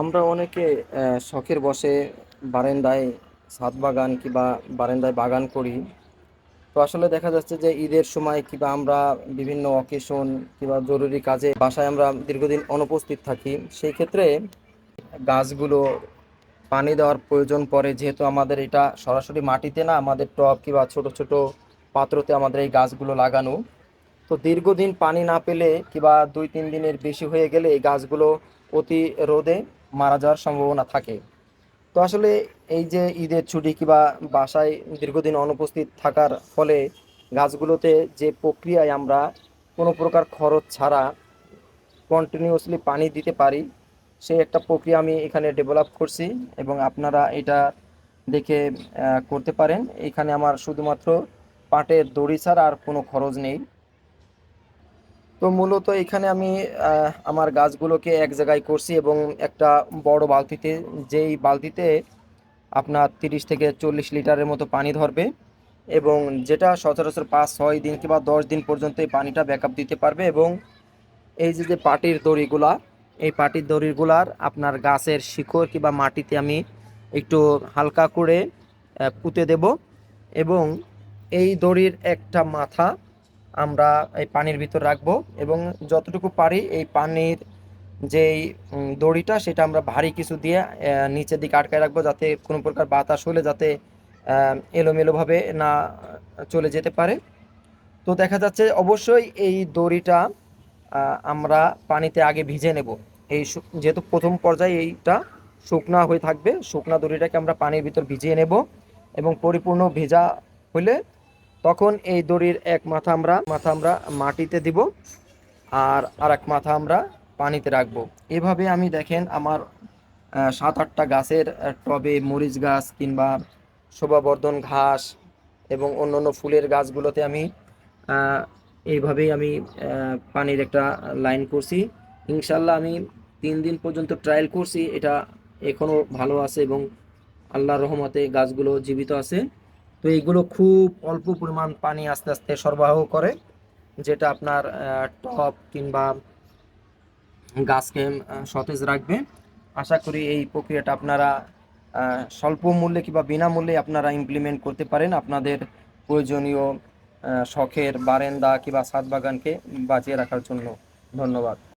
আমরা অনেকে শখের বশে বারান্দায় ছাদ বাগান কিংবা বারান্দায় বাগান করি। তো আসলে দেখা যাচ্ছে যে ঈদের সময় কিংবা আমরা বিভিন্ন অকেশন কিংবা জরুরি কাজে বাসায় আমরা দীর্ঘদিন অনুপস্থিত থাকি। সেই ক্ষেত্রে গাছগুলো পানি দেওয়ার প্রয়োজন পড়ে, যেহেতু আমাদের এটা সরাসরি মাটিতে না, আমাদের টব কিংবা ছোট ছোট পাত্রতে আমাদের এই গাছগুলো লাগানো। তো দীর্ঘদিন পানি না পেলে কিংবা দুই, তিন দিনের বেশি হয়ে গেলে এই গাছগুলো অতি রোদে মারা যাওয়ার সম্ভাবনা থাকে। তো আসলে এই যে ঈদের ছুটি কিংবা বাসায় দীর্ঘদিন অনুপস্থিত থাকার ফলে গাছগুলোতে যে প্রক্রিয়ায় আমরা কোনো প্রকার খরচ ছাড়া কন্টিনিউয়াসলি পানি দিতে পারি, সেই একটা প্রক্রিয়া আমি এখানে ডেভেলপ করছি এবং আপনারা এটা দেখে করতে পারেন। এখানে আমার শুধুমাত্র পাটের দড়ি ছাড়া আর কোনো খরচ নেই। তো মূলত এখানে আমি আমার গাছগুলোকে এক জায়গায় করছি এবং একটা বড় বালতিতে, যেই বালতিতে আপনার তিরিশ থেকে চল্লিশ লিটারের মতো পানি ধরবে এবং যেটা সচরাচর পাঁচ, ছয় দিন কিংবা দশ দিন পর্যন্ত এই পানিটা ব্যাকআপ দিতে পারবে এবং এই যে যে পাটির দড়িগুলা, এই পাটির দড়িগুলার আপনার গাছের শিকড় কিংবা মাটিতে আমি একটু হালকা করে পুঁতে দেব এবং এই দড়ির একটা মাথা আমরা এই পানির ভিতর রাখব এবং যতটুকু পারি এই পানির যেই দড়িটা সেটা আমরা ভারী কিছু দিয়ে নিচের দিকে আটকায় রাখব যাতে কোনো প্রকার বাতাস হলে যাতে এলোমেলোভাবে না চলে যেতে পারে। তো দেখা যাচ্ছে অবশ্যই এই দড়িটা আমরা পানিতে আগে ভিজে নেব। এই যেহেতু প্রথম পর্যায়ে এইটা শুকনা হয়ে থাকবে, শুকনা দড়িটাকে আমরা পানির ভিতর ভিজিয়ে নেব এবং পরিপূর্ণ ভেজা হলে তখন এই দড়ির এক মাথা আমরা মাথা আমরা মাটিতে দিব আর আর এক মাথা আমরা পানিতে রাখব। এভাবে আমি দেখেন আমার সাত আটটা গাছের টবে মরিচ গাছ কিংবা শোভাবর্ধন ঘাস এবং অন্যান্য ফুলের গাছগুলোতে আমি এইভাবেই আমি পানির একটা লাইন করছি। ইনশাল্লাহ আমি তিন দিন পর্যন্ত ট্রায়াল করছি। এটা এখনও ভালো আছে এবং আল্লাহর রহমতে গাছগুলো জীবিত আছে। তো এইগুলো খুব অল্প পরিমাণ পানি আস্তে আস্তে সরবরাহ করে, যেটা আপনার টব কিংবা গাছকে সতেজ রাখবে। আশা করি এই প্রক্রিয়াটা আপনারা স্বল্প মূল্যে কিংবা বিনামূল্যে আপনারা ইমপ্লিমেন্ট করতে পারেন। আপনাদের প্রয়োজনীয় শখের বারেন্দা কিংবা ছাদ বাগানকে বাঁচিয়ে রাখার জন্য ধন্যবাদ।